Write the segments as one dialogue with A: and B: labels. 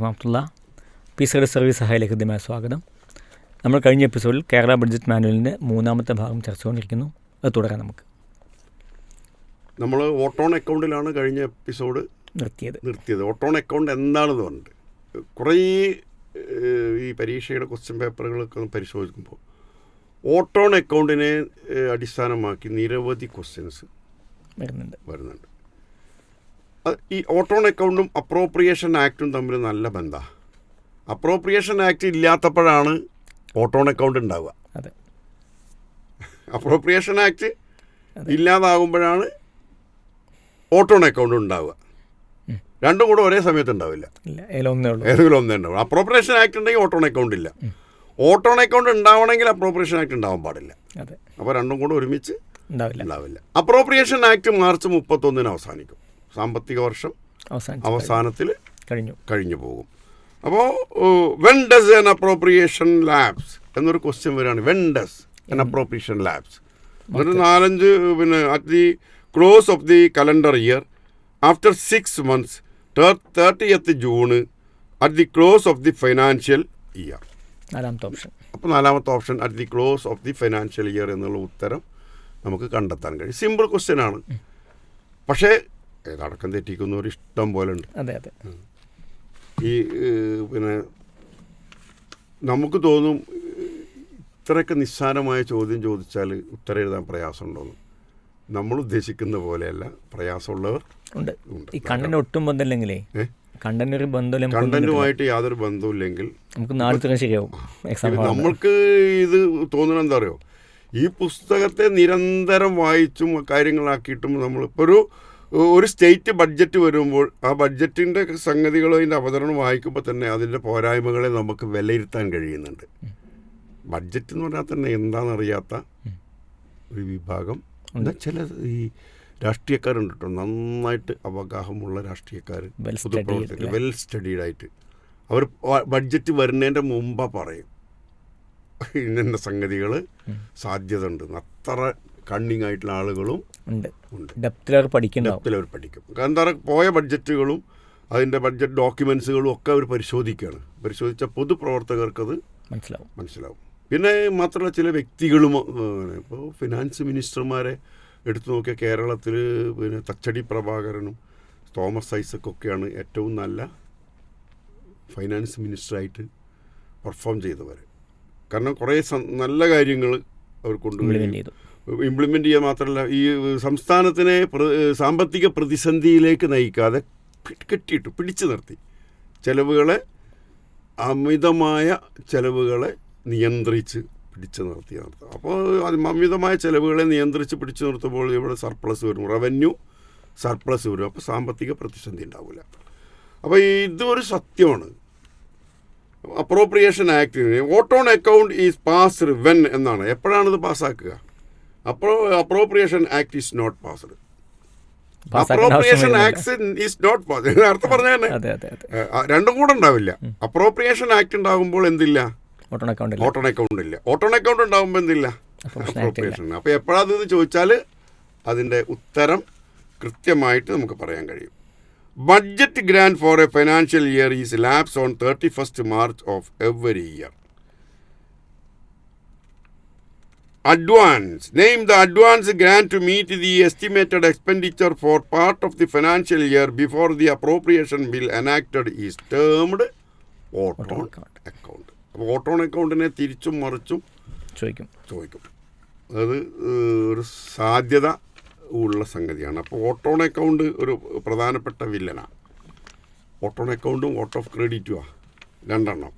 A: മാമത്തുള്ള പിസയുടെ service സഹായിലേക്ക് ഹൃദ്യമായ സ്വാഗതം. നമ്മൾ കഴിഞ്ഞ എപ്പിസോഡിൽ കേരള ബഡ്ജറ്റ് മാനുവലിന്റെ മൂന്നാമത്തെ ഭാഗം ചർച്ച കൊണ്ടിരിക്കുന്നു. അത് തുടരാം നമുക്ക്.
B: നമ്മൾ ഓട്ടോൺ അക്കൗണ്ടിലാണ് കഴിഞ്ഞ എപ്പിസോഡ്
A: നിർത്തിയത്.
B: നിർത്തിയത്. ഓട്ടോൺ അക്കൗണ്ട് എന്താണെന്ന് പറഞ്ഞിട്ട്. കുറേ ഈ പരീക്ഷയുടെ ക്വസ്റ്റ്യൻ പേപ്പറുകളൊക്കെ പരിശോധിക്കുമ്പോൾ ഓട്ടോൺ അക്കൗണ്ടിനെ അടിസ്ഥാനമാക്കി നിരവധി ക്വസ്റ്റ്യൻസ്
A: വരുന്നുണ്ട്.
B: വരുന്നുണ്ട്. ഈ ഓട്ടോൺ അക്കൗണ്ടും അപ്രോപ്രിയേഷൻ ആക്റ്റും തമ്മിൽ നല്ല ബന്ധമാണ് അപ്രോപ്രിയേഷൻ ആക്ട് ഇല്ലാത്തപ്പോഴാണ് ഓട്ടോൺ അക്കൗണ്ട് ഉണ്ടാവുക.
A: അതെ.
B: അപ്രോപ്രിയേഷൻ ആക്ട് ഇല്ലാതാകുമ്പോഴാണ് ഓട്ടോൺ അക്കൗണ്ട് ഉണ്ടാവുക. രണ്ടും കൂടെ ഒരേ സമയത്ത് ഉണ്ടാവില്ല. ഏതെങ്കിലും ഒന്നേ ഉണ്ടാവും അപ്രോപ്രിയേഷൻ ആക്ട് ഉണ്ടെങ്കിൽ ഓട്ടോൺ അക്കൗണ്ട് ഇല്ല. ഓട്ടോൺ അക്കൗണ്ട് ഉണ്ടാവണമെങ്കിൽ അപ്രോപ്രിയേഷൻ ആക്ട് ഉണ്ടാവാൻ പാടില്ല. അപ്പോൾ രണ്ടും കൂടെ ഒരുമിച്ച്
A: ഉണ്ടാവില്ല.
B: അപ്രോപ്രിയേഷൻ ആക്ട് മാർച്ച് മുപ്പത്തൊന്നിന് അവസാനിക്കും. സാമ്പത്തിക വർഷം അവസാനത്തിൽ
A: കഴിഞ്ഞു.
B: കഴിഞ്ഞു പോകും. അപ്പോൾ when does an appropriation lapse എന്നൊരു ക്വസ്റ്റ്യൻ വരികയാണ്. When does an appropriation lapse എന്നിട്ട് നാലഞ്ച് പിന്നെ at the close of the calendar year after six months thirtieth June at the close of the financial year
A: നാലാമത്തെ ഓപ്ഷൻ
B: അപ്പോൾ നാലാമത്തെ option at the close of the financial year എന്നുള്ള ഉത്തരം നമുക്ക് കണ്ടെത്താൻ കഴിയും. സിമ്പിൾ ക്വസ്റ്റ്യൻ ആണ്. പക്ഷേ ഏതടക്കം തെറ്റിക്കുന്നവർ ഇഷ്ടം പോലെ ഉണ്ട്
A: അതെ. അതെ
B: ഈ പിന്നെ നമുക്ക് തോന്നും ഇത്രയൊക്കെ നിസ്സാരമായ ചോദ്യം ചോദിച്ചാൽ ഉത്തരം എഴുതാൻ പ്രയാസമുണ്ടോന്ന്. നമ്മൾ ഉദ്ദേശിക്കുന്ന പോലെയല്ല പ്രയാസമുള്ളവർ
A: ഉണ്ട്. ഈ കണ്ടന്റ് ഒട്ടും ബന്ധമില്ലെങ്കിലേ കണ്ടന്റ് ഒരു ബന്ധമില്ല
B: കണ്ടന്റുമായിട്ട് യാതൊരു ബന്ധവുമില്ലെങ്കിൽ
A: നമുക്ക് ശരിയാവും.
B: നമ്മൾക്ക് ഇത് തോന്നണം എന്താ അറിയോ? ഈ പുസ്തകത്തെ നിരന്തരം വായിച്ചും കാര്യങ്ങളാക്കിയിട്ടും നമ്മളിപ്പോൾ ഒരു ഒരു സ്റ്റേറ്റ് ബഡ്ജറ്റ് വരുമ്പോൾ ആ ബഡ്ജറ്റിന്റെ സംഗതികളോ അതിന്റെ അവതരണം വായിക്കുമ്പോൾ തന്നെ അതിന്റെ പോരായ്മകളെ നമുക്ക് വിലയിരുത്താൻ കഴിയുന്നുണ്ട്. ബഡ്ജറ്റ് എന്ന് പറഞ്ഞാൽ തന്നെ എന്താണെന്നറിയാത്ത ഒരു വിഭാഗം. എന്നാൽ ചില ഈ രാഷ്ട്രീയക്കാരുണ്ട് കേട്ടോ നന്നായിട്ട് അവഗാഹമുള്ള രാഷ്ട്രീയക്കാർ പൊതുപ്രവർത്തകർ വെൽ സ്റ്റഡീഡ് ആയിട്ട്. അവർ ബഡ്ജറ്റ് വരുന്നതിന്റെ മുമ്പാണ് പറയും. ഇന്ന സംഗതികൾ സാധ്യത ഉണ്ട് അത്ര കണ്ണിങ് ആയിട്ടുള്ള ആളുകളും
A: ഉണ്ട്. ഡെപ്തിൽ അവർ പഠിക്കുന്നുണ്ടാവും
B: ഡെപ്തിൽ അവർ പഠിക്കും. കാരണം എന്താ പറയുക പോയ ബഡ്ജറ്റുകളും അതിന്റെ ബഡ്ജറ്റ് ഡോക്യുമെൻസുകളും ഒക്കെ അവർ പരിശോധിക്കുകയാണ്. പരിശോധിച്ച പൊതുപ്രവർത്തകർക്കത്
A: മനസ്സിലാവും.
B: മനസ്സിലാവും. പിന്നെ മാത്രമല്ല ചില വ്യക്തികളും ഇപ്പോൾ ഫിനാൻസ് മിനിസ്റ്റർമാരെ എടുത്തു നോക്കിയ കേരളത്തിൽ പിന്നെ തച്ചടി പ്രഭാകരനും തോമസ് ഐസക്കൊക്കെയാണ് ഏറ്റവും നല്ല ഫൈനാൻസ് മിനിസ്റ്ററായിട്ട് പെർഫോം ചെയ്തവർ കാരണം കുറേ നല്ല കാര്യങ്ങൾ അവർ കൊണ്ടുവരികയും ഇംപ്ലിമെന്റ് ചെയ്യുക മാത്രമല്ല ഈ സംസ്ഥാനത്തിനെ സാമ്പത്തിക പ്രതിസന്ധിയിലേക്ക് നയിക്കാതെ കെട്ടിയിട്ടു പിടിച്ചു നിർത്തി. ചെലവുകളെ അമിതമായ ചെലവുകളെ നിയന്ത്രിച്ച് പിടിച്ചു നിർത്തി നിർത്തുക അപ്പോൾ അമിതമായ ചെലവുകളെ നിയന്ത്രിച്ച് പിടിച്ചു നിർത്തുമ്പോൾ ഇവിടെ സർപ്ലസ് വരും. റവന്യൂ സർപ്ലസ് വരും. അപ്പോൾ സാമ്പത്തിക പ്രതിസന്ധി ഉണ്ടാവില്ല. അപ്പോൾ ഇതൊരു സത്യമാണ്. Appropriation ആക്ടിന് vote on account is passed when എന്നാണ്. എപ്പോഴാണിത് പാസ്സാക്കുക? അപ്പോൾ appropriation act is not passed appropriation act is not passed അർത്ഥം പറഞ്ഞ തന്നെ. രണ്ടും കൂടെ ഉണ്ടാവില്ല. അപ്രോപ്രിയേഷൻ ആക്ട് ഉണ്ടാകുമ്പോൾ എന്തില്ല?
A: ഓട്ടോൺ
B: അക്കൗണ്ട് ഇല്ല. ഓട്ടോൺ അക്കൗണ്ട് ഉണ്ടാകുമ്പോൾ എന്തില്ല? അപ്രോപ്രിയേഷൻ അപ്പോൾ എപ്പോഴാണെന്ന് ചോദിച്ചാൽ അതിന്റെ ഉത്തരം കൃത്യമായിട്ട് നമുക്ക് പറയാൻ കഴിയും. Budget grant for a financial year is lapse on thirty first March of every year advance name the advance grant to meet the estimated expenditure for part of the financial year before the appropriation bill enacted is termed vote on account അപ്പോൾ vote on അക്കൗണ്ടിനെ തിരിച്ചും മറിച്ചും
A: ചോദിക്കും.
B: ചോദിക്കും. അത് ഒരു സാധ്യത ഉള്ള സംഗതിയാണ്. അപ്പോൾ ഓട്ടോൺ അക്കൗണ്ട് ഒരു പ്രധാനപ്പെട്ട വില്ലനാണ് ഓട്ടോൺ അക്കൗണ്ടും ഓട്ട് ഓഫ് ക്രെഡിറ്റുമാണ് രണ്ടെണ്ണം.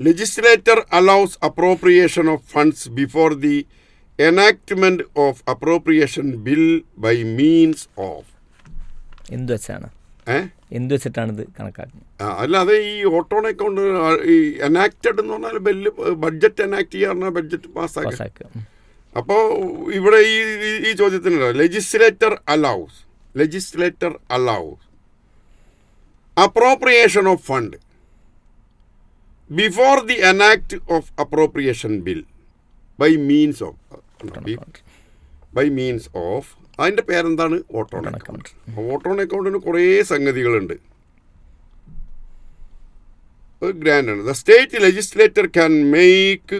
B: Legislator allows appropriation of funds before the enactment of appropriation bill by means of
A: എന്ത് വെച്ചാണ്?
B: ഏ?
A: എന്ത് വെച്ചിട്ടാണ് ഇത് കണക്കാക്കുന്നത്?
B: അല്ലാതെ ഈ ഓട്ടോൺ അക്കൗണ്ട് ഈ എനാക്റ്റഡ് എന്ന് പറഞ്ഞാൽ ബെല്ല് ബഡ്ജറ്റ് എനാക്ട് ചെയ്യാറുണ്ട് ബഡ്ജറ്റ് പാസ്സാക്കുക. അപ്പോൾ ഇവിടെ ഈ ഈ- ഈ ചോദ്യത്തിന് legislator allows legislator allows appropriation of fund before the enact of appropriation bill by means of
A: by
B: means of of അതിന്റെ പേരെന്താണ്? Vote on account vote on അക്കൗണ്ടിന് കുറേ സംഗതികളുണ്ട്. ഗ്രാൻഡ് ആണ്. The state legislator can make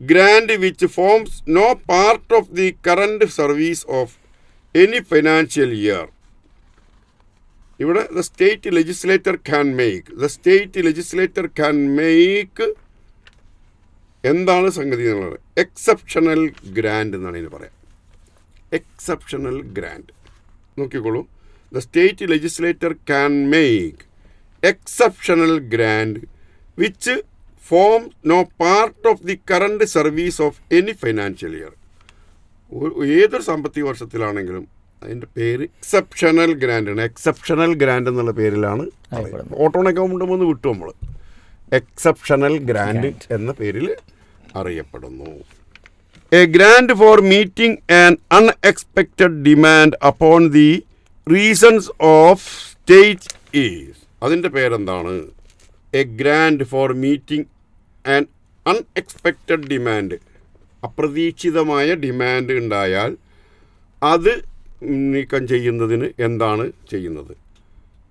B: grant which forms no part of the current service of any financial year ഇവിടെ the state legislator can make the state legislator can make എന്താണ് സംഗതി എന്നുള്ളത് exceptional grant എന്നാണ് ഇതിന് പറയാം. Exceptional grant നോക്കിക്കോളൂ. The state legislator can make exceptional grant which form no part of the current service of any financial year ഏതൊരു സാമ്പത്തിക വർഷത്തിലാണെങ്കിലും അതിന്റെ പേര് എക്സെപ്ഷണൽ ഗ്രാൻഡ് ആണ്. എക്സെപ്ഷണൽ ഗ്രാൻഡ് എന്നുള്ള പേരിലാണ്. ഓട്ടോൺ അക്കൗണ്ട് ഒന്ന് വിട്ടു നമ്മൾ എക്സെപ്ഷണൽ ഗ്രാൻഡ് എന്ന പേരിൽ അറിയപ്പെടുന്നു. A grant for meeting and unexpected demand upon the reasons of state is അതിന്റെ പേരെന്താണ്? A grant for meeting and unexpected demand അപ്രതീക്ഷിതമായ ഡിമാൻഡ് ഉണ്ടായാൽ അത് നീക്കം ചെയ്യുന്നതിന് എന്താണ് ചെയ്യുന്നത്?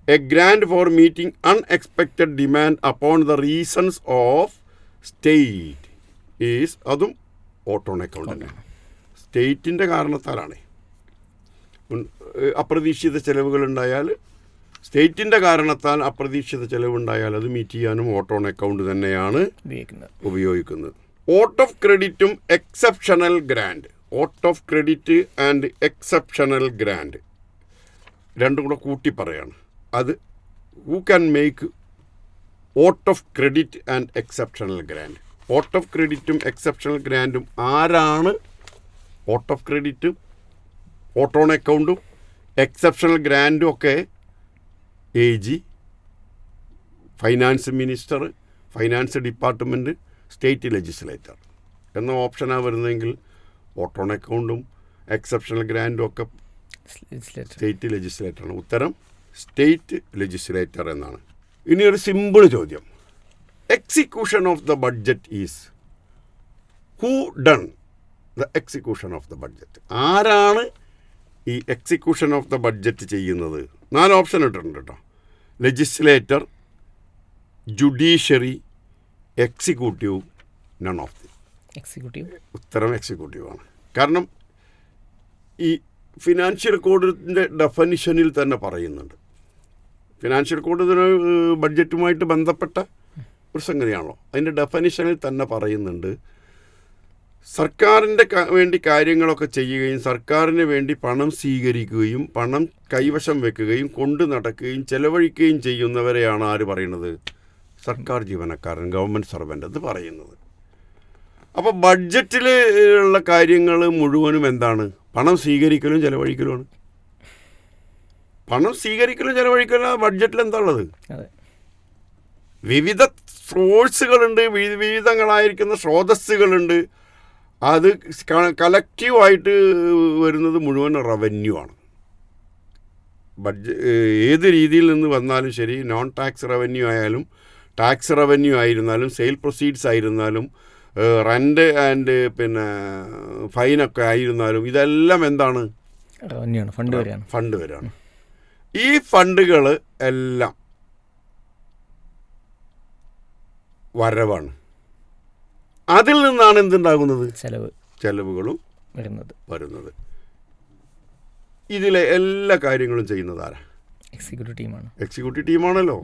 B: A grant for meeting unexpected demand upon the reasons of state is അതും ഓട്ടോൺ അക്കൗണ്ട് തന്നെ. സ്റ്റേറ്റിന്റെ കാരണത്താലാണ്. അപ്രതീക്ഷിത ചെലവുകൾ ഉണ്ടായാൽ സ്റ്റേറ്റിന്റെ കാരണത്താൽ അപ്രതീക്ഷിത ചെലവുണ്ടായാൽ അത് മീറ്റ് ചെയ്യാനും ഓട്ടോൺ അക്കൗണ്ട് തന്നെയാണ്
A: ഉപയോഗിക്കുന്നത്.
B: ഉപയോഗിക്കുന്നത്. Vote of ക്രെഡിറ്റും exceptional grant vote of credit and exceptional grant രണ്ടും കൂടെ കൂട്ടി പറയാണ്. അത് who can make vote of credit and exceptional grant vote of ക്രെഡിറ്റും exceptional ഗ്രാൻഡും ആരാണ്? ഓട്ട് ഓഫ് ക്രെഡിറ്റും ഓട്ടോൺ അക്കൗണ്ടും എക്സെപ്ഷണൽ ഗ്രാൻഡും ഒക്കെ A G finance minister finance department state legislator എന്ന ഓപ്ഷനാണ് വരുന്നതെങ്കിൽ ഓട്ടോൺ അക്കൗണ്ടും എക്സെപ്ഷണൽ ഗ്രാൻഡും ഒക്കെ സ്റ്റേറ്റ് ലെജിസ്ലേറ്ററാണ്. ഉത്തരം സ്റ്റേറ്റ് ലെജിസ്ലേറ്റർ എന്നാണ്. ഇനി ഒരു സിമ്പിൾ ചോദ്യം. Execution of the budget is who done the execution of the budget ആരാണ് ഈ എക്സിക്യൂഷൻ ഓഫ് ദ ബഡ്ജറ്റ് ചെയ്യുന്നത്? നാല് ഓപ്ഷൻ ഇട്ടിട്ടുണ്ട് കേട്ടോ legislator judiciary executive none of the
A: executive
B: ഉത്തരം എക്സിക്യൂട്ടീവാണ് കാരണം ഈ ഫിനാൻഷ്യൽ കോഡിന്റെ ഡെഫനിഷനിൽ തന്നെ പറയുന്നുണ്ട്. ഫിനാൻഷ്യൽ കോഡ് ബഡ്ജറ്റുമായിട്ട് ബന്ധപ്പെട്ട ഒരു സംഗതിയാണല്ലോ. അതിന്റെ ഡെഫനിഷനിൽ തന്നെ പറയുന്നുണ്ട് സർക്കാരിന്റെ വേണ്ടി കാര്യങ്ങളൊക്കെ ചെയ്യുകയും സർക്കാരിന് വേണ്ടി പണം സ്വീകരിക്കുകയും പണം കൈവശം വെക്കുകയും കൊണ്ടു നടക്കുകയും ചെലവഴിക്കുകയും ചെയ്യുന്നവരെയാണ് ആര് പറയുന്നത്? സർക്കാർ ജീവനക്കാരൻ ഗവൺമെന്റ് സർവന്റ് എന്ന് പറയുന്നത്. അപ്പോൾ ബഡ്ജറ്റിൽ ഉള്ള കാര്യങ്ങൾ മുഴുവനും എന്താണ്? പണം സ്വീകരിക്കലും ചെലവഴിക്കലുമാണ്. പണം സ്വീകരിക്കലും ചെലവഴിക്കലും ബഡ്ജറ്റിൽ എന്താ ഉള്ളത്?
A: അതെ.
B: വിവിധ സോഴ്സുകളുണ്ട് വിവിധങ്ങളായിരിക്കുന്ന സ്രോതസ്സുകളുണ്ട്. അത് കലക്റ്റീവായിട്ട് വരുന്നത് മുഴുവൻ റവന്യൂ ആണ് ബഡ്ജ ഏത് രീതിയിൽ നിന്ന് വന്നാലും ശരി നോൺ ടാക്സ് റവന്യൂ ആയാലും ടാക്സ് റവന്യൂ ആയിരുന്നാലും സെയിൽ പ്രൊസീഡ്സ് ആയിരുന്നാലും റെന്റ് ആൻഡ് പിന്നെ ഫൈനൊക്കെ ആയിരുന്നാലും ഇതെല്ലാം എന്താണ്?
A: ഫണ്ട് വരെയാണ്.
B: ഫണ്ട് വരാണ് ഈ ഫണ്ടുകൾ എല്ലാം വരവാണ്. അതിൽ നിന്നാണ് എന്തുണ്ടാകുന്നത്?
A: ചെലവ്.
B: ചെലവുകളും
A: വരുന്നത്.
B: വരുന്നത്. ഇതിലെ എല്ലാ കാര്യങ്ങളും ചെയ്യുന്നത് ആരാ?
A: എക്സിക്യൂട്ടീവ് ടീമാണ്
B: എക്സിക്യൂട്ടീവ് ടീമാണല്ലോ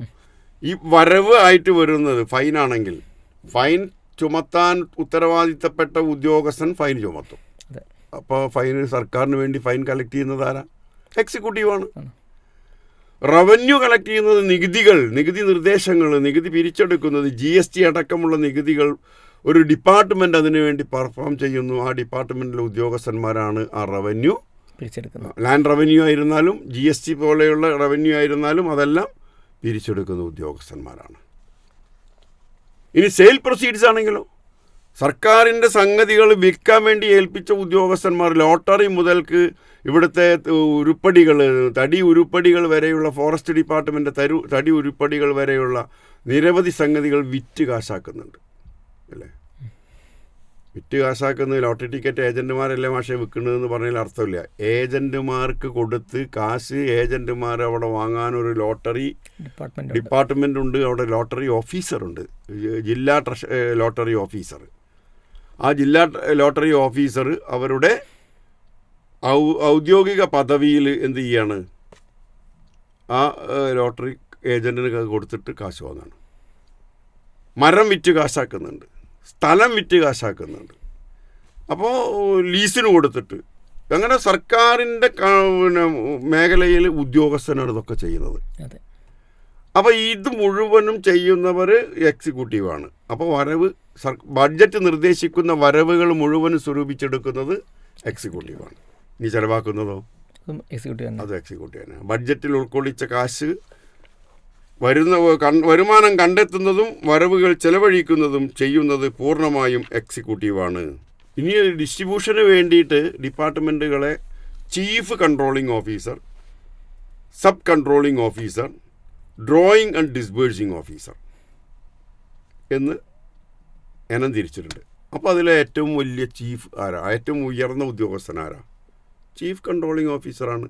B: ഈ വരവ് ആയിട്ട് വരുന്നത് ഫൈൻ ആണെങ്കിൽ ഫൈൻ ചുമത്താൻ ഉത്തരവാദിത്തപ്പെട്ട ഉദ്യോഗസ്ഥൻ ഫൈൻ ചുമത്തും. അപ്പോൾ ഫൈൻ സർക്കാരിന് വേണ്ടി ഫൈൻ കളക്ട് ചെയ്യുന്നത് ആരാ? എക്സിക്യൂട്ടീവാണ്. റവന്യൂ കളക്ട് ചെയ്യുന്നത് നികുതികൾ നികുതി നിർദ്ദേശങ്ങൾ നികുതി പിരിച്ചെടുക്കുന്നത് ജി എസ് ടി അടക്കമുള്ള നികുതികൾ ഒരു ഡിപ്പാർട്ട്മെന്റ് അതിനുവേണ്ടി പെർഫോം ചെയ്യുന്നു. ആ ഡിപ്പാർട്ട്മെന്റിലെ ഉദ്യോഗസ്ഥന്മാരാണ് ആ റവന്യൂ
A: പിരിച്ചെടുക്കുന്നത്.
B: ലാൻഡ് റവന്യൂ ആയിരുന്നാലും ജി എസ് ടി പോലെയുള്ള റവന്യൂ ആയിരുന്നാലും അതെല്ലാം പിരിച്ചെടുക്കുന്ന ഉദ്യോഗസ്ഥന്മാരാണ്. ഇനി സെയിൽ പ്രൊസീഡ്സ് ആണെങ്കിലോ? സർക്കാരിന്റെ സംഗതികൾ വിൽക്കാൻ വേണ്ടി ഏൽപ്പിച്ച ഉദ്യോഗസ്ഥന്മാർ ലോട്ടറി മുതൽക്ക് ഇവിടുത്തെ ഉരുപ്പടികൾ തടി ഉരുപ്പടികൾ വരെയുള്ള ഫോറസ്റ്റ് ഡിപ്പാർട്ട്മെന്റ് തരു തടി ഉരുപ്പടികൾ വരെയുള്ള നിരവധി സംഗതികൾ വിറ്റ് കാശാക്കുന്നുണ്ട്. അല്ലേ? വിറ്റ് കാശാക്കുന്ന ലോട്ടറി ടിക്കറ്റ് ഏജന്റുമാരല്ലേ മാഷെ വിൽക്കുന്നതെന്ന് പറഞ്ഞാൽ അർത്ഥമില്ല. ഏജന്റുമാർക്ക് കൊടുത്ത് കാശ് ഏജന്റുമാർ അവിടെ വാങ്ങാനൊരു ലോട്ടറി
A: ഡിപ്പാർട്ട്മെന്റ്
B: ഡിപ്പാർട്ട്മെന്റ് ഉണ്ട് അവിടെ ലോട്ടറി ഓഫീസറുണ്ട്. ജില്ലാ ട്രഷ ലോട്ടറി ഓഫീസർ. ആ ജില്ലാ ലോട്ടറി ഓഫീസർ അവരുടെ ഔ ഔദ്യോഗിക പദവിയിൽ എന്ത് ചെയ്യാണ്? ആ ലോട്ടറി ഏജന്റിന് കൊടുത്തിട്ട് കാശ് വാങ്ങാണ്. മരം വിറ്റ് കാശാക്കുന്നുണ്ട്. സ്ഥലം വിറ്റ് കാശാക്കുന്നുണ്ട്. അപ്പോൾ ലീസിന് കൊടുത്തിട്ട് അങ്ങനെ സർക്കാരിന്റെ പിന്നെ മേഖലയിൽ ഉദ്യോഗസ്ഥനാണ് ഇതൊക്കെ ചെയ്യുന്നത്. അപ്പോൾ ഇത് മുഴുവനും ചെയ്യുന്നവർ എക്സിക്യൂട്ടീവാണ് അപ്പോൾ വരവ് സർ ബഡ്ജറ്റ് നിർദ്ദേശിക്കുന്ന വരവുകൾ മുഴുവനും സ്വരൂപിച്ചെടുക്കുന്നത് എക്സിക്യൂട്ടീവാണ് ഇനി ചിലവാക്കുന്നതോ?
A: അത് എക്സിക്യൂട്ടീവ് തന്നെ.
B: അത് എക്സിക്യൂട്ടീവാണ് ബഡ്ജറ്റിൽ ഉൾക്കൊള്ളിച്ച കാശ് വരുന്ന വരുമാനം കണ്ടെത്തുന്നതും വരവുകൾ ചെലവഴിക്കുന്നതും ചെയ്യുന്നത് പൂർണമായും എക്സിക്യൂട്ടീവാണ്. ഇനി ഡിസ്ട്രിബ്യൂഷന് വേണ്ടിയിട്ട് ഡിപ്പാർട്ട്മെന്റുകളെ chief controlling officer sub controlling officer drawing and disbursing officer എന്ന് ഇനം തിരിച്ചിട്ടുണ്ട്. അപ്പോൾ അതിലെ ഏറ്റവും വലിയ ചീഫ് ആരാ? ഏറ്റവും ഉയർന്ന ഉദ്യോഗസ്ഥൻ ആരാ? ചീഫ് കൺട്രോളിംഗ് ഓഫീസറാണ്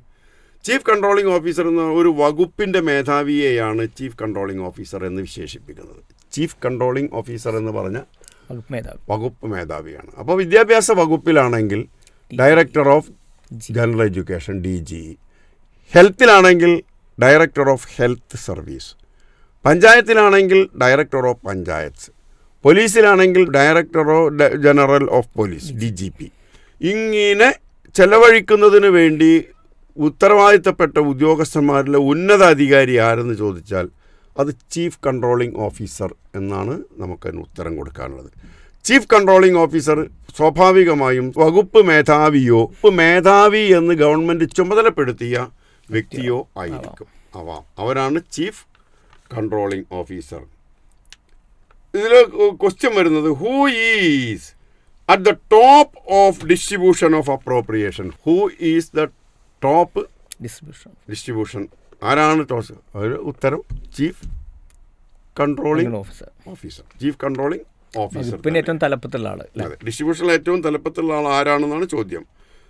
B: ചീഫ് കൺട്രോളിംഗ് ഓഫീസർ എന്ന ഒരു വകുപ്പിന്റെ മേധാവിയെയാണ് ചീഫ് കൺട്രോളിംഗ് ഓഫീസർ എന്ന് വിശേഷിപ്പിക്കുന്നത്. ചീഫ് കൺട്രോളിംഗ് ഓഫീസർ എന്ന് പറഞ്ഞ
A: വകുപ്പ്
B: മേധാവിയാണ്. അപ്പോൾ വിദ്യാഭ്യാസ വകുപ്പിലാണെങ്കിൽ director of general education D G. ഹെൽത്തിലാണെങ്കിൽ director of health service. പഞ്ചായത്തിലാണെങ്കിൽ director of panchayat. പോലീസിലാണെങ്കിൽ director of general of police D G P. ഇങ്ങനെ ചെലവഴിക്കുന്നതിന് വേണ്ടി ഉത്തരവാദിത്തപ്പെട്ട ഉദ്യോഗസ്ഥന്മാരിലെ ഉന്നതാധികാരി ആരെന്ന് ചോദിച്ചാൽ അത് ചീഫ് കൺട്രോളിംഗ് ഓഫീസർ എന്നാണ് നമുക്കതിന് ഉത്തരം കൊടുക്കാനുള്ളത്. ചീഫ് കൺട്രോളിംഗ് ഓഫീസർ സ്വാഭാവികമായും വകുപ്പ് മേധാവിയോ മേധാവി എന്ന് ഗവൺമെന്റ് ചുമതലപ്പെടുത്തിയ വ്യക്തിയോ ആയിരിക്കും. ആവാം അവരാണ് ചീഫ് കൺട്രോളിംഗ് ഓഫീസർ. ഇതിൽ ക്വസ്റ്റ്യൻ വരുന്നത് who is at the top of distribution of appropriation who is the top
A: distribution.
B: Distribution. ആരാണ് ടോസ്? ഒരു ഉത്തരം chief controlling
A: officer.
B: Officer. Chief controlling officer
A: പിന്നെ ഏറ്റവും തലപ്പത്തുള്ള ആൾ അല്ലേ?
B: അതെ. ഡിസ്ട്രിബ്യൂഷനിൽ ഏറ്റവും തലപ്പത്തുള്ള ആൾ ആരാണെന്നാണ് ചോദ്യം.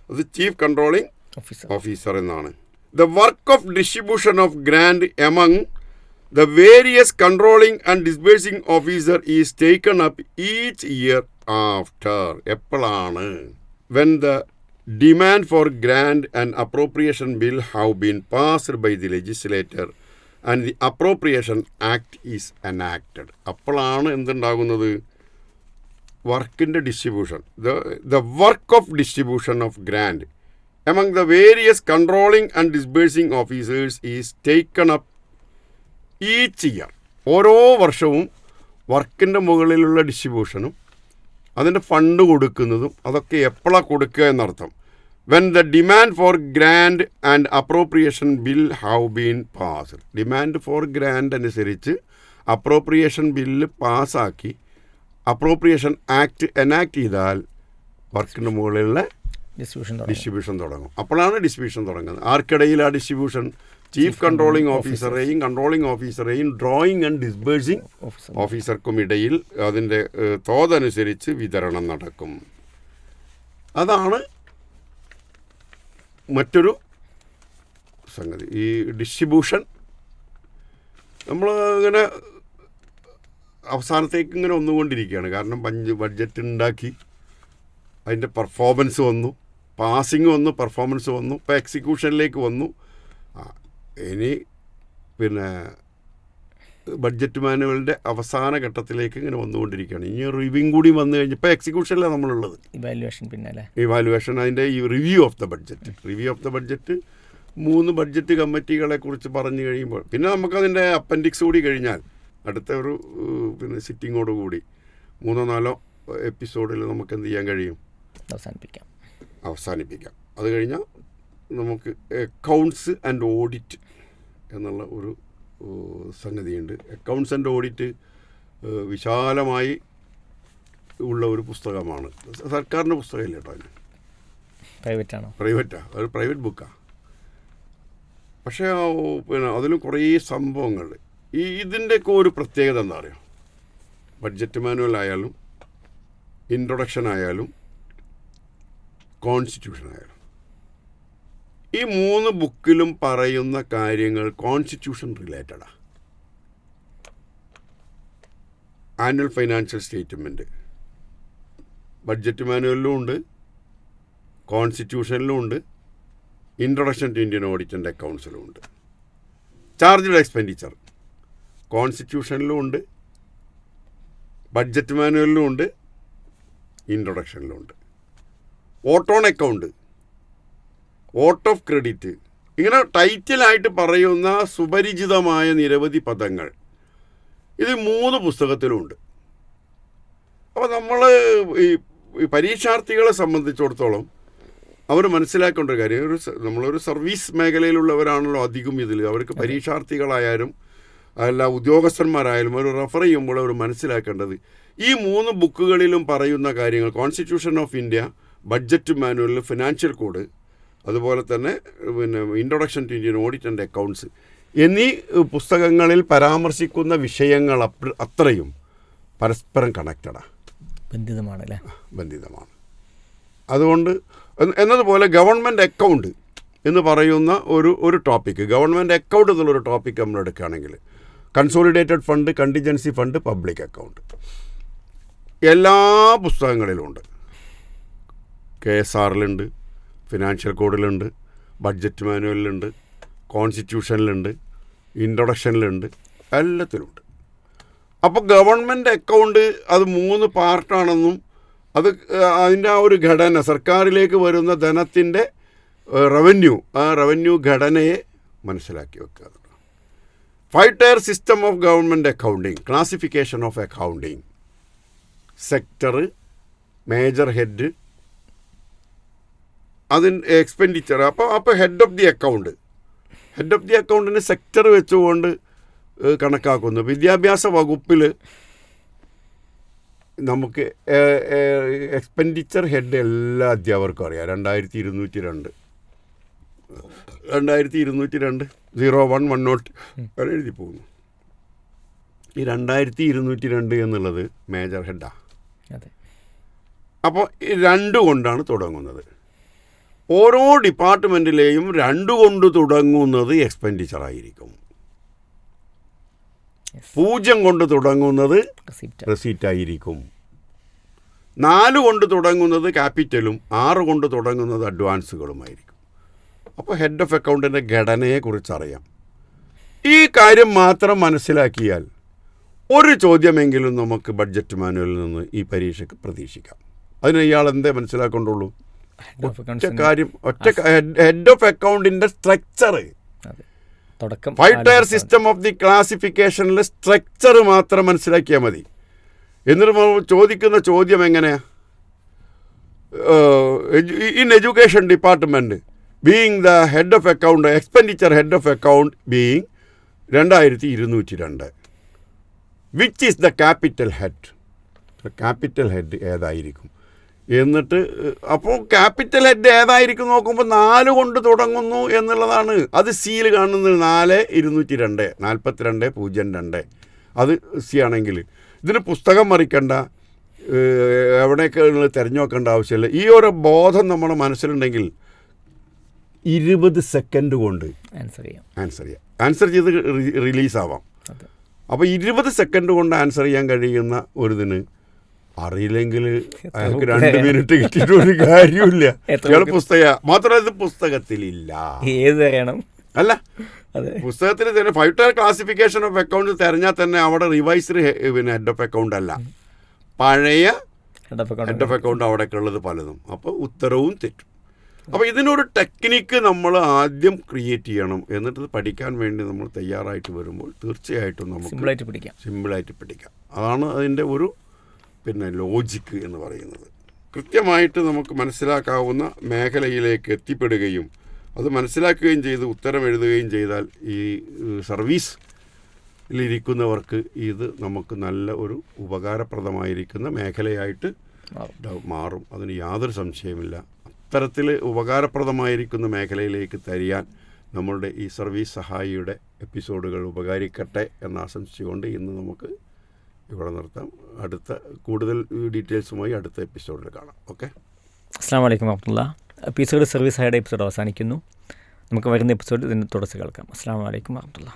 B: അത് ചീഫ് കൺട്രോളിംഗ്
A: ഓഫീസർ.
B: ഓഫീസർ എന്നാണ്. The work of distribution of grant among the various controlling and disbursing officer is taken up each year after എപ്പോഴാണ്? When the demand for grant and appropriation bill have been passed by the legislator and the appropriation act is enacted അപ്പോഴാണ് എന്തുണ്ടാകുന്നത്? വർക്കിന്റെ distribution the the work of distribution of grant among the various controlling and disbursing officers is taken up each year ഓരോ വർഷവും വർക്കിന്റെ മുകളിലുള്ള ഡിസ്ട്രിബ്യൂഷനും അതിന്റെ fund കൊടുക്കുന്നതും അതൊക്കെ എപ്പോഴാണ് കൊടുക്കുക എന്നർത്ഥം. When the demand for grant and appropriation bill have been pass demand for grant അനുസരിച്ച് അപ്രോപ്രിയേഷൻ ബില്ല് പാസ്സാക്കി അപ്രോപ്രിയേഷൻ ആക്ട് എനാക്ട് ചെയ്താൽ വർക്കിന് മുകളിലുള്ള
A: ഡിസ്ട്രിബ്യൂഷൻ
B: ഡിസ്ട്രിബ്യൂഷൻ തുടങ്ങും. അപ്പോഴാണ് ഡിസ്ട്രിബ്യൂഷൻ തുടങ്ങുന്നത്. ആർക്കിടയിൽ ആ ഡിസ്ട്രിബ്യൂഷൻ ചീഫ് കൺട്രോളിംഗ് ഓഫീസറെയും കൺട്രോളിംഗ് ഓഫീസറെയും ഡ്രോയിങ് ആൻഡ് ഡിസ്ബേഴ്സിംഗ്
A: ഓഫീസർ
B: ഓഫീസർക്കും ഇടയിൽ അതിന്റെ തോതനുസരിച്ച് വിതരണം നടക്കും. അതാണ് മറ്റൊരു സംഗതി. ഈ ഡിസ്ട്രിബ്യൂഷൻ നമ്മൾ ഇങ്ങനെ അവസാനത്തേക്ക് ഇങ്ങനെ വന്നുകൊണ്ടിരിക്കുകയാണ് കാരണം പഞ്ച് ബഡ്ജറ്റ് ഉണ്ടാക്കി അതിന്റെ പെർഫോമൻസ് വന്നു പാസിങ് വന്നു പെർഫോമൻസ് വന്നു ഇപ്പോൾ എക്സിക്യൂഷനിലേക്ക് വന്നു. ഇനി പിന്നെ ബഡ്ജറ്റ് മാനുവലിന്റെ അവസാന ഘട്ടത്തിലേക്ക് ഇങ്ങനെ വന്നുകൊണ്ടിരിക്കുകയാണ്. ഇനി റിവ്യൂ കൂടി വന്നു കഴിഞ്ഞ് ഇപ്പോൾ എക്സിക്യൂഷനിലാണ് നമ്മളുള്ളത്?
A: ഇവാലുവേഷൻ പിന്നെ
B: ഇവാലുവേഷൻ അതിന്റെ ഈ review of the budget review of the budget മൂന്ന് ബഡ്ജറ്റ് കമ്മിറ്റികളെ കുറിച്ച് പറഞ്ഞു കഴിയുമ്പോൾ പിന്നെ നമുക്കതിന്റെ അപ്പൻഡിക്സ് കൂടി കഴിഞ്ഞാൽ അടുത്ത ഒരു പിന്നെ സിറ്റിങ്ങോട് കൂടി മൂന്നോ നാലോ എപ്പിസോഡിൽ നമുക്ക് എന്ത് ചെയ്യാൻ കഴിയും?
A: അവസാനിപ്പിക്കാം.
B: അവസാനിപ്പിക്കാം. അത് കഴിഞ്ഞാൽ നമുക്ക് അക്കൗണ്ട്സ് ആൻഡ് ഓഡിറ്റ് എന്നുള്ള ഒരു സംഗതിയുണ്ട്. അക്കൗണ്ട്സ് ആൻഡ് ഓഡിറ്റ് വിശാലമായി ഉള്ള ഒരു പുസ്തകമാണ്. സർക്കാരിന്റെ പുസ്തകമില്ല കേട്ടോ അതിന്.
A: പ്രൈവറ്റ്. ആണോ
B: പ്രൈവറ്റാണ് അത് പ്രൈവറ്റ് ബുക്കാണ് പക്ഷേ പിന്നെ അതിലും കുറേ സംഭവങ്ങൾ. ഈ ഇതിന്റെയൊക്കെ ഒരു പ്രത്യേകത എന്താ പറയുക ബഡ്ജറ്റ് മാനുവൽ ആയാലും ഇൻട്രൊഡക്ഷൻ ആയാലും കോൺസ്റ്റിറ്റ്യൂഷൻ ആയാലും. ഈ മൂന്ന് ബുക്കിലും പറയുന്ന കാര്യങ്ങൾ കോൺസ്റ്റിറ്റ്യൂഷൻ റിലേറ്റഡാണ് ആനുവൽ ഫൈനാൻഷ്യൽ സ്റ്റേറ്റ്മെന്റ് ബഡ്ജറ്റ് മാനുവലിലും ഉണ്ട്. കോൺസ്റ്റിറ്റ്യൂഷനിലും ഉണ്ട്. Introduction to Indian audit and അക്കൗണ്ട്സിലും ഉണ്ട്. ചാർജഡ് എക്സ്പെൻഡിച്ചർ കോൺസ്റ്റിറ്റ്യൂഷനിലും ഉണ്ട്. ബഡ്ജറ്റ് മാനുവലിലും ഉണ്ട്. ഇൻട്രൊഡക്ഷനിലും ഉണ്ട്. Vote on account vote of credit. ഇങ്ങനെ ടൈറ്റിലായിട്ട് പറയുന്ന സുപരിചിതമായ നിരവധി പദങ്ങൾ. ഇത് മൂന്ന് പുസ്തകത്തിലുമുണ്ട് അപ്പോൾ നമ്മൾ ഈ ഈ പരീക്ഷാർത്ഥികളെ സംബന്ധിച്ചിടത്തോളം അവർ മനസ്സിലാക്കേണ്ട ഒരു കാര്യം ഒരു നമ്മളൊരു സർവീസ് മേഖലയിലുള്ളവരാണല്ലോ അധികം ഇതിൽ. അവർക്ക് പരീക്ഷാർത്ഥികളായാലും അല്ല ഉദ്യോഗസ്ഥന്മാരായാലും അവർ റെഫർ ചെയ്യുമ്പോൾ അവർ മനസ്സിലാക്കേണ്ടത് ഈ മൂന്ന് ബുക്കുകളിലും പറയുന്ന കാര്യങ്ങൾ constitution of India budget manual financial code അതുപോലെ തന്നെ പിന്നെ introduction to Indian audit and accounts എന്നീ പുസ്തകങ്ങളിൽ പരാമർശിക്കുന്ന വിഷയങ്ങൾ അത്രയും പരസ്പരം കണക്റ്റഡാണ്
A: ബന്ധിതമാണ് അല്ലേ
B: ബന്ധിതമാണ്. അതുകൊണ്ട് എന്നതുപോലെ ഗവൺമെന്റ് അക്കൗണ്ട് എന്ന് പറയുന്ന ഒരു ഒരു ടോപ്പിക്ക് ഗവൺമെന്റ് അക്കൗണ്ട് എന്നുള്ളൊരു ടോപ്പിക്ക് നമ്മൾ എടുക്കുകയാണെങ്കിൽ consolidated fund contingency fund public account എല്ലാ പുസ്തകങ്ങളിലുമുണ്ട് കെ എസ് ആറിലുണ്ട് ഫിനാൻഷ്യൽ കോഡിലുണ്ട് ബഡ്ജറ്റ് മാനുവലിലുണ്ട് കോൺസ്റ്റിറ്റ്യൂഷനിലുണ്ട് ഇൻട്രൊഡക്ഷനിലുണ്ട് എല്ലാത്തിലുണ്ട്. അപ്പോൾ ഗവൺമെന്റ് അക്കൗണ്ട് അത് മൂന്ന് പാർട്ടാണെന്നും അത് അതിന്റെ ആ ഒരു ഘടന സർക്കാരിലേക്ക് വരുന്ന ധനത്തിന്റെ റവന്യൂ ആ റവന്യൂ ഘടനയെ മനസ്സിലാക്കി വെക്കുക. Five tier system of government accounting classification of accounting sector major head അതിന് എക്സ്പെൻഡിച്ചർ അപ്പോൾ അപ്പോൾ head of the account head of the അക്കൗണ്ടിന് sector വെച്ചുകൊണ്ട് കണക്കാക്കുന്നു. വിദ്യാഭ്യാസ വകുപ്പിൽ നമുക്ക് എക്സ്പെൻഡിച്ചർ ഹെഡ് എല്ലാ അധ്യാപകർക്കും അറിയാം. രണ്ടായിരത്തി ഇരുന്നൂറ്റി രണ്ട് രണ്ടായിരത്തി ഇരുന്നൂറ്റി രണ്ട് സീറോ വൺ വൺ നോട്ട് വരെ എഴുതി പോകുന്നു. ഈ രണ്ടായിരത്തി ഇരുന്നൂറ്റി രണ്ട് എന്നുള്ളത് മേജർ ഹെഡാണ് അപ്പോൾ ഈ രണ്ട് കൊണ്ടാണ് തുടങ്ങുന്നത്. ഓരോ ഡിപ്പാർട്ട്മെന്റിലെയും രണ്ടു കൊണ്ട് തുടങ്ങുന്നത് എക്സ്പെൻഡിച്ചറായിരിക്കും പൂജ്യം കൊണ്ട് തുടങ്ങുന്നത്
A: റെസീറ്റായിരിക്കും
B: റെസീറ്റ് ആയിരിക്കും. നാല് കൊണ്ട് തുടങ്ങുന്നത് ക്യാപിറ്റലും ആറ് കൊണ്ട് തുടങ്ങുന്നത് അഡ്വാൻസുകളുമായിരിക്കും അപ്പോൾ ഹെഡ് ഓഫ് അക്കൗണ്ടിന്റെ ഘടനയെക്കുറിച്ച് അറിയാം ഈ കാര്യം മാത്രം മനസ്സിലാക്കിയാൽ ഒരു ചോദ്യമെങ്കിലും നമുക്ക് ബഡ്ജറ്റ് മാനുവലിൽ നിന്ന് ഈ പരീക്ഷയ്ക്ക് പ്രതീക്ഷിക്കാം. അതിന് ഇയാൾ എന്തേ മനസ്സിലാക്കൊണ്ടുള്ളൂ? ഒറ്റ കാര്യം ഒറ്റ ഹെഡ് ഓഫ് അക്കൗണ്ടിന്റെ സ്ട്രക്ചർ
A: തുടക്കം
B: five tier system of the ക്ലാസിഫിക്കേഷനിലെ structure മാത്രം മനസ്സിലാക്കിയാൽ മതി. എന്നിട്ട് ചോദിക്കുന്ന ചോദ്യം എങ്ങനെയാണ് in education department being the head of account expenditure head of account being രണ്ടായിരത്തി ഇരുന്നൂറ്റി രണ്ട് which is the capital head capital head ഏതായിരിക്കും? എന്നിട്ട് അപ്പോൾ ക്യാപിറ്റൽ ഹെഡ് ഏതായിരിക്കും നോക്കുമ്പോൾ നാല് കൊണ്ട് തുടങ്ങുന്നു എന്നുള്ളതാണ്. അത് സിയിൽ കാണുന്നത് നാല് ഇരുന്നൂറ്റി രണ്ട് നാൽപ്പത്തിരണ്ട് പൂജ്യം രണ്ട്. അത് സി ആണെങ്കിൽ. ഇതിന് പുസ്തകം മറിക്കണ്ട. എവിടെയൊക്കെ നിങ്ങൾ തിരഞ്ഞു നോക്കേണ്ട ആവശ്യമില്ല. ഈ ഒരു ബോധം നമ്മുടെ മനസ്സിലുണ്ടെങ്കിൽ ഇരുപത് സെക്കൻഡ് കൊണ്ട്
A: ആൻസർ ചെയ്യാം.
B: ആൻസർ ചെയ്യാം. ആൻസർ ചെയ്ത് റിലീസാവാം
A: ആവാം.
B: അപ്പോൾ ഇരുപത് സെക്കൻഡ് കൊണ്ട് ആൻസർ ചെയ്യാൻ കഴിയുന്ന ഒരു ഇതിന് അറിയില്ലെങ്കിൽ അയാൾക്ക് രണ്ട് മിനിറ്റ് കിട്ടിയിട്ട് ഒരു കാര്യമില്ല ഇയാൾ പുസ്തക മാത്രമല്ല ഇത് പുസ്തകത്തിലില്ല.
A: ഏത് അറിയണം
B: അല്ല. പുസ്തകത്തിൽ തന്നെ five tier classification of account തിരഞ്ഞാൽ തന്നെ അവിടെ റിവൈസ്ഡ് പിന്നെ ഹെഡ് ഓഫ് അക്കൗണ്ട് അല്ല. പഴയ
A: ഹെഡ് ഓഫ് അക്കൗണ്ട്
B: അവിടെയൊക്കെ ഉള്ളത് പലതും. അപ്പോൾ ഉത്തരവും തെറ്റും. അപ്പോൾ ഇതിനൊരു ടെക്നിക്ക് നമ്മൾ ആദ്യം ക്രിയേറ്റ് ചെയ്യണം. എന്നിട്ട് പഠിക്കാൻ വേണ്ടി നമ്മൾ തയ്യാറായിട്ട് വരുമ്പോൾ തീർച്ചയായിട്ടും നമുക്ക്
A: സിമ്പിളായിട്ട്
B: പഠിക്കാം. അതാണ് അതിന്റെ ഒരു പിന്നെ ലോജിക്ക് എന്ന് പറയുന്നത്. കൃത്യമായിട്ട് നമുക്ക് മനസ്സിലാക്കാവുന്ന മേഖലയിലേക്ക് എത്തിപ്പെടുകയും അത് മനസ്സിലാക്കുകയും ചെയ്ത് ഉത്തരം എഴുതുകയും ചെയ്താൽ ഈ ഏഹ്, സർവീസിലിരിക്കുന്നവർക്ക് ഇത് നമുക്ക് നല്ല ഒരു ഉപകാരപ്രദമായിരിക്കുന്ന മേഖലയായിട്ട്
A: മാറും.
B: അതിന് യാതൊരു സംശയമില്ല അത്തരത്തിൽ ഉപകാരപ്രദമായിരിക്കുന്ന മേഖലയിലേക്ക് തരിയാൻ നമ്മളുടെ ഈ സർവീസ് സഹായിയുടെ എപ്പിസോഡുകൾ ഉപകരിക്കട്ടെ എന്ന് ആശംസിച്ചുകൊണ്ട് ഇന്ന് നമുക്ക് ഇവിടെ നിർത്താം. അടുത്ത കൂടുതൽ ഡീറ്റെയിൽസുമായി അടുത്ത എപ്പിസോഡിൽ കാണാം. ഓക്കെ?
A: അസ്സാം വലൈക്കും വാഹത്തുള്ള എപ്പിസോഡ് സർവീസ് സഹായുടെ എപ്പിസോഡ് അവസാനിക്കുന്നു. നമുക്ക് വരുന്ന എപ്പിസോഡ് ഇതിന് തുടച്ച് കേൾക്കാം. അസ്സാം വലൈക്കും വാഹത്തുള്ള